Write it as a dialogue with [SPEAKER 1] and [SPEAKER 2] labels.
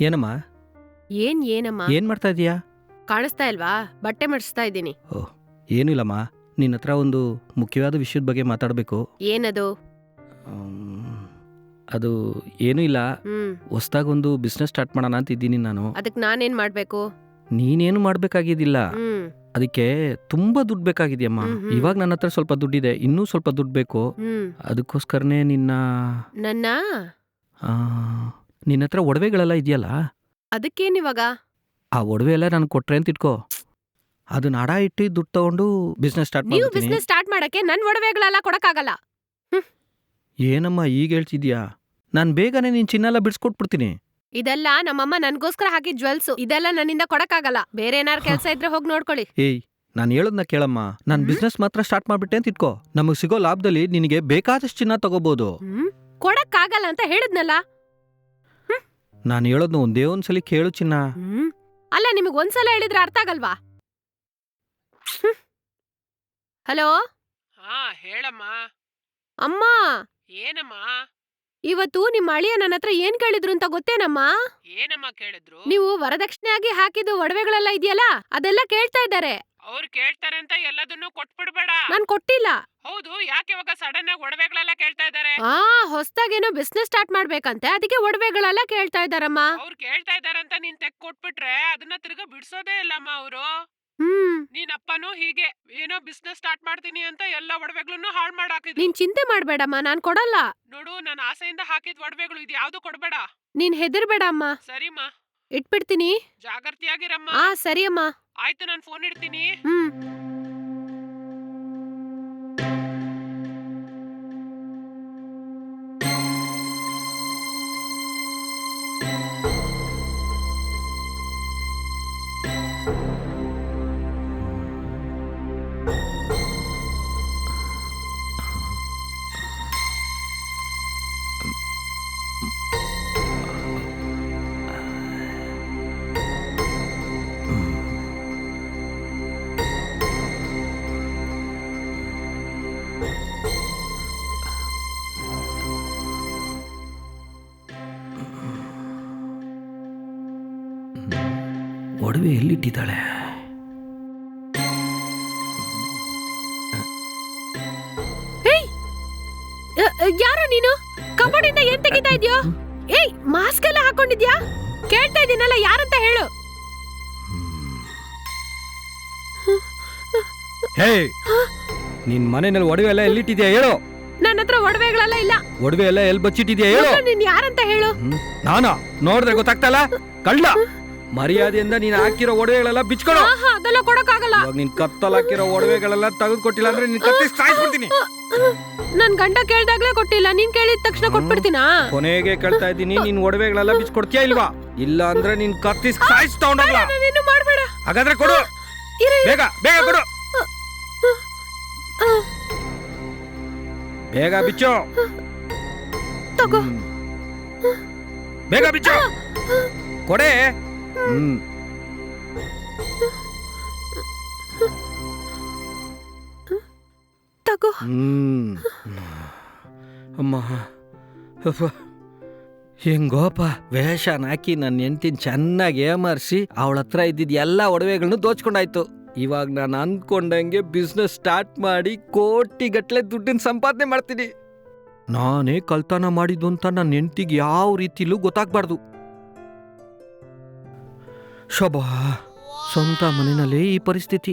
[SPEAKER 1] ಏನಮ್ಮ?
[SPEAKER 2] ಏನ್ ಏನಮ್ಮ?
[SPEAKER 1] ಏನು ಮಾಡ್ತಾ ಇದೀಯಾ?
[SPEAKER 2] ಕಾಣಿಸ್ತಾ ಇಲ್ವಾ? ಬಟ್ಟೆ ಮಡಿಸ್ತಾ ಇದ್ದೀನಿ.
[SPEAKER 1] ಏನಿಲ್ಲಮ್ಮ ನಿನ್ನ ಹತ್ರ ಒಂದು ಮುಖ್ಯವಾದ ವಿಷಯದ ಬಗ್ಗೆ ಮಾತಾಡಬೇಕು.
[SPEAKER 2] ಏನದು?
[SPEAKER 1] ಅದು ಏನೂ ಇಲ್ಲ.
[SPEAKER 2] ಹ್ಮ್.
[SPEAKER 1] ಹೊಸ್ದಾಗಿ ಒಂದು ಬಿಸ್ನೆಸ್ ಸ್ಟಾರ್ಟ್ ಮಾಡೋಣ ಅಂತ ಇದ್ದೀನಿ ನಾನು.
[SPEAKER 2] ಅದಕ್ಕೆ ನಾನೇನ್ ಮಾಡ್ಬೇಕು?
[SPEAKER 1] ನೀನೇನು ಮಾಡ್ಬೇಕಾಗಿದ್ದಿಲ್ಲ.
[SPEAKER 2] ಹ್ಮ್.
[SPEAKER 1] ಅದಕ್ಕೆ ತುಂಬಾ ದುಡ್ಡು ಬೇಕಾಗಿದೆಯಮ್ಮ.
[SPEAKER 2] ಹ್ಮ್, ಹ್ಮ್.
[SPEAKER 1] ಇವಾಗ ನನ್ನ ಹತ್ರ ಸ್ವಲ್ಪ ದುಡ್ಡಿದೆ. ಇನ್ನೂ ಸ್ವಲ್ಪ ದುಡ್ಡು ಬೇಕು.
[SPEAKER 2] ಹ್ಮ್.
[SPEAKER 1] ಅದಕ್ಕೋಸ್ಕರನೇ ನಿನ್ನ
[SPEAKER 2] ನನ್ನ?
[SPEAKER 1] ಆ, ನಿನ್ನ ಹತ್ರ ಒಡವೆಗಳೆಲ್ಲ ಇದೆಯಲ್ಲ?
[SPEAKER 2] ಅದಕ್ಕೇನಿವಾಗ
[SPEAKER 1] ಆ ಒಡವೆ ಎಲ್ಲ ನಾನು ಕೊಟ್ರೆ ಅಂತ ಇಟ್ಕೋ. ಅದು ಅಡ ಇಟ್ಟು ದುಡ್ಡು ತಗೊಂಡು ಬಿಸ್ನೆಸ್ ಸ್ಟಾರ್ಟ್
[SPEAKER 2] ನೀವು
[SPEAKER 1] ಮಾಡ್ತೀನಿ
[SPEAKER 2] ಬಿಸ್ನೆಸ್ ಸ್ಟಾರ್ಟ್ ಮಾಡಕ್ಕೆ ನನ್ನ ಒಡವೆಗಳೆಲ್ಲ ಕೊಡಕ್ಕಾಗಲ್ಲ.
[SPEAKER 1] ಏನಮ್ಮ ಈಗ ಹೇಳ್ತಿದ್ಯಾ? ನಾನು ಬೇಗನೆ ನಿನ್ ಚಿನ್ನ ಎಲ್ಲ ಬಿಡಿಸ್ಕೊಟ್ಬಿಡ್ತೀನಿ.
[SPEAKER 2] ಇದೆಲ್ಲ ನಮ್ಮಮ್ಮ ನನ್ಗೋಸ್ಕರ ಹಾಗೆ ಜ್ವೆಲ್ಸ್ ಇದೆಲ್ಲ ನನ್ನಿಂದ ಕೊಡಕ್ಕಾಗಲ್ಲ. ಬೇರೆ ಏನಾರು ಕೆಲಸ ಇದ್ರೆ ಹೋಗಿ ನೋಡ್ಕೊಳ್ಳಿ.
[SPEAKER 1] ಏಯ್ ನಾನು ಹೇಳೋದ್ನ ಕೇಳಮ್ಮ. ನಾನು
[SPEAKER 2] ಹ್ಮ್.
[SPEAKER 1] ಬಿಸ್ನೆಸ್ ಮಾತ್ರ ಸ್ಟಾರ್ಟ್ ಮಾಡ್ಬಿಟ್ಟೆ ಅಂತ ಇಟ್ಕೋ. ನಮಗೆ ಸಿಗೋ ಲಾಭದಲ್ಲಿ ನಿನಗೆ ಬೇಕಾದಷ್ಟು ಚಿನ್ನ ತಗೋಬಹುದು
[SPEAKER 2] ಹ್ಮ್. ಕೊಡಕ್ಕಾಗಲ್ಲ ಅಂತ ಹೇಳಿದ್ನಲ್ಲ?
[SPEAKER 1] ನಾನು ಹೇಳೋದ್ನ ಒಂದೇ ಒಂದ್ಸಲಿ ಕೇಳು ಚಿನ್ನ.
[SPEAKER 2] ಹ್ಮ್. ಅಲ್ಲ ನಿಮಗ್ ಒಂದ್ಸಲ ಹೇಳಿದ್ರೆ ಅರ್ಥ ಆಗಲ್ವಾ? ಹಲೋ?
[SPEAKER 3] ಹಾ ಹೇಳಮ್ಮ.
[SPEAKER 2] ಅಮ್ಮ!
[SPEAKER 3] ಏನಮ್ಮ?
[SPEAKER 2] ಇವತ್ತು ನಿಮ್ಮ ಅಳಿಯ ನನ್ನ ಹತ್ರ ಏನ್ ಕೇಳಿದ್ರು ಅಂತ ಗೊತ್ತೇನಮ್ಮ?
[SPEAKER 3] ಏನಮ್ಮ ಕೇಳಿದ್ರು?
[SPEAKER 2] ನೀವು ವರದಕ್ಷಿಣೆಯಾಗಿ ಹಾಕಿದ್ದು ಒಡವೆಗಳೆಲ್ಲ ಇದೆಯಲ್ಲ ಅದೆಲ್ಲ ಕೇಳ್ತಾ ಇದ್ದಾರೆ.
[SPEAKER 3] ಅವ್ರು ಕೇಳ್ತಾರೆ ಅಂತ ಎಲ್ಲದನ್ನು ಕೊಟ್ಬಿಡ್ಬೇಡ.
[SPEAKER 2] ನಾನ್ ಕೊಟ್ಟಿಲ್ಲ.
[SPEAKER 3] ಹೌದು ಯಾಕೆ ಇವಾಗ ಸಡನ್ ಆಗಿ ಒಡವೆಗಳೆಲ್ಲ ಕೇಳ್ತಾ ಇದ್ದಾರೆ?
[SPEAKER 2] ಆ ಹೊಸದಾಗೇನೋ ಬಿಸ್ನೆಸ್ ಸ್ಟಾರ್ಟ್ ಮಾಡ್ಬೇಕಂತೆ ಅದಕ್ಕೆ ಒಡವೆಗಳೆಲ್ಲ ಕೇಳ್ತಾ ಇದಾರಮ್ಮ
[SPEAKER 3] ಅವ್ರು ಕೇಳ್ತಾ ಇದಾರೆ ಅಂತ ನೀನ್ ತೆಗ್ ಕೊಟ್ಬಿಟ್ರೆ ಅದನ್ನ ತಿರ್ಗಾ ಬಿಡ್ಸೋದೇ ಇಲ್ಲಮ್ಮ ಅವರು.
[SPEAKER 2] ಹ್ಮ್.
[SPEAKER 3] ನೀನ್ ಅಪ್ಪನೂ ಹೀಗೆ ಏನೋ ಬಿಸ್ನೆಸ್ ಸ್ಟಾರ್ಟ್ ಮಾಡ್ತೀನಿ ಅಂತ ಎಲ್ಲ ಒಡವೆಗಳನ್ನು ಹಾಳ್ ಮಾಡಾಕಿದ್ರು
[SPEAKER 2] ನೀನ್ ಚಿಂತೆ ಮಾಡ್ಬೇಡಮ್ಮ ನಾನ್ ಕೊಡಲ್ಲ.
[SPEAKER 3] ನೋಡು ನಾನು ಆಸೆಯಿಂದ ಹಾಕಿದ ಒಡವೆಗಳು ಇದು ಯಾವ್ದು ಕೊಡ್ಬೇಡ.
[SPEAKER 2] ನೀನ್ ಹೆದರ್ಬೇಡ ಅಮ್ಮ
[SPEAKER 3] ಸರಿಮ್ಮ.
[SPEAKER 2] ಇಟ್ಬಿಡ್ತೀನಿ.
[SPEAKER 3] ಜಾಗೃತಿಯಾಗಿರಮ್ಮ
[SPEAKER 2] ಆ ಸರಿ ಅಮ್ಮ
[SPEAKER 3] ಆಯ್ತು ನಾನು ಫೋನ್ ಇಡ್ತೀನಿ.
[SPEAKER 2] ಹ್ಮ್.
[SPEAKER 1] ಒಡವೆ ಎಲ್ಲಿಟ್ಟಿದ್ದಾಳೆ?
[SPEAKER 2] ಯಾರು ನೀನು? ಕಬೋರ್ಡಿಂದ ಏನ್ ತೆಗಿತಾ ಇದ್ಯೋ? ಏಯ್ ಮಾಸ್ಕ್ ಎಲ್ಲ ಹಾಕೊಂಡಿದ್ಯಾ? ಕೇಳ್ತಾ ಇದೀನಲ್ಲ ಯಾರಂತ ಹೇಳು.
[SPEAKER 1] ಹೇ ನಿನ್ ಮನೆಯಲ್ಲಿ ಒಡವೆ ಎಲ್ಲ ಎಲ್ಲಿಟ್ಟಿದ್ಯಾ ಹೇಳು.
[SPEAKER 2] ನನ್ನ ಹತ್ರ ಒಡವೆಗಳೆಲ್ಲ ಇಲ್ಲ.
[SPEAKER 1] ಒಡವೆ ಎಲ್ಲ ಎಲ್ಲಿ ಬಚ್ಚಿಟ್ಟಿದ್ಯಾ ಹೇಳು.
[SPEAKER 2] ನೀನ್ ಯಾರಂತ ಹೇಳು.
[SPEAKER 1] ನಾನಾ? ನೋಡಿದ್ರೆ ಗೊತ್ತಾಗ್ತಲ್ಲ? ಕಳ್ಳ? ಮರ್ಯಾದೆಯಿಂದ ನೀನ್ ಹಾಕಿರೋ ಒಡವೆಗಳೆಲ್ಲ ಬಿಚ್ಕೊಳು
[SPEAKER 2] ಆಹಾ ಅದೆಲ್ಲ ಕೊಡಕ್ಕಾಗಲ್ಲ.
[SPEAKER 1] ಇವಾಗ ನಿನ್ ಕತ್ತಲ್ ಹಾಕಿರೋ ಒಡವೆಗಳೆಲ್ಲ ತೆಗೆದು ಕೊಟ್ಟಿಲ್ಲ ಅಂದ್ರೆ ನಿನ್ ಕತ್ತಿ ಸಾಯಿಸ್ಬಿಡ್ತೀನಿ.
[SPEAKER 2] ನನ್ ಗಂಡ ಕೇಳ್ದಾಗ್ಲೇ ಕೊಟ್ಟಿಲ್ಲ. ನೀನ್ ಕೇಳಿದ ತಕ್ಷಣ. ಕೊಟ್ಬಿಡ್ತೀನಾ?
[SPEAKER 1] ಕೊನೆಗೆ ಕೇಳ್ತಾ ಇದ್ದೀನಿ ನಿನ್ ಒಡವೆಗಳೆಲ್ಲ ಬಿಚ್ಕೊಡ್ತೀಯಾ ಇಲ್ವಾ? ಇಲ್ಲ ಅಂದ್ರೆ ನಿನ್ ಕತ್ತಿ ಸಾಯಿಸ್ ತಗೊಂಡೋಗ್ಲ
[SPEAKER 2] ನಾನೇನು ಮಾಡ್ಬೇಡ.
[SPEAKER 1] ಹಾಗಾದ್ರೆ ಕೊಡು.
[SPEAKER 2] ಇರು, ಇರು.
[SPEAKER 1] ಬೇಗ ಬೇಗ ಕೊಡು. ಬೇಗ ಬಿಚ್ಚು.
[SPEAKER 2] ತಗೋ.
[SPEAKER 1] ಬೇಗ ಬಿಚ್ಚು. ಕೊಡೆ. ಹ್ಮ್
[SPEAKER 2] ತಗೋ.
[SPEAKER 1] ಹ್ಮ್. ಅಮ್ಮ. ಅಪ್ಪ. ಹೆಂಗೋಪ ಹಾಕಿ ನನ್ನ ಹೆಂಡ್ತಿನ ಚೆನ್ನಾಗಿ ಏಮರ್ಸಿ ಅವಳ ಹತ್ರ ಇದ್ದಿದ್ದ ಎಲ್ಲ ಒಡವೆಗಳನ್ನು ದೋಚ್ಕೊಂಡಾಯ್ತು. ಇವಾಗ ನಾನು ಅಂದ್ಕೊಂಡಂಗೆ ಬಿಸ್ನೆಸ್ ಸ್ಟಾರ್ಟ್ ಮಾಡಿ ಕೋಟಿ ಗಟ್ಲೆ ದುಡ್ಡಿನ ಸಂಪಾದನೆ ಮಾಡ್ತೀನಿ. ನಾನೇ ಕಳ್ತನ ಮಾಡಿದ್ದು ಅಂತ ನನ್ನ ಹೆಂಡ್ತಿಗೆ ಯಾವ ರೀತಿಲೂ ಗೊತ್ತಾಗ್ಬಾರ್ದು. ಶೋಭಾ ಸ್ವಂತ ಮನೆಯಲ್ಲಿ ಈ ಪರಿಸ್ಥಿತಿ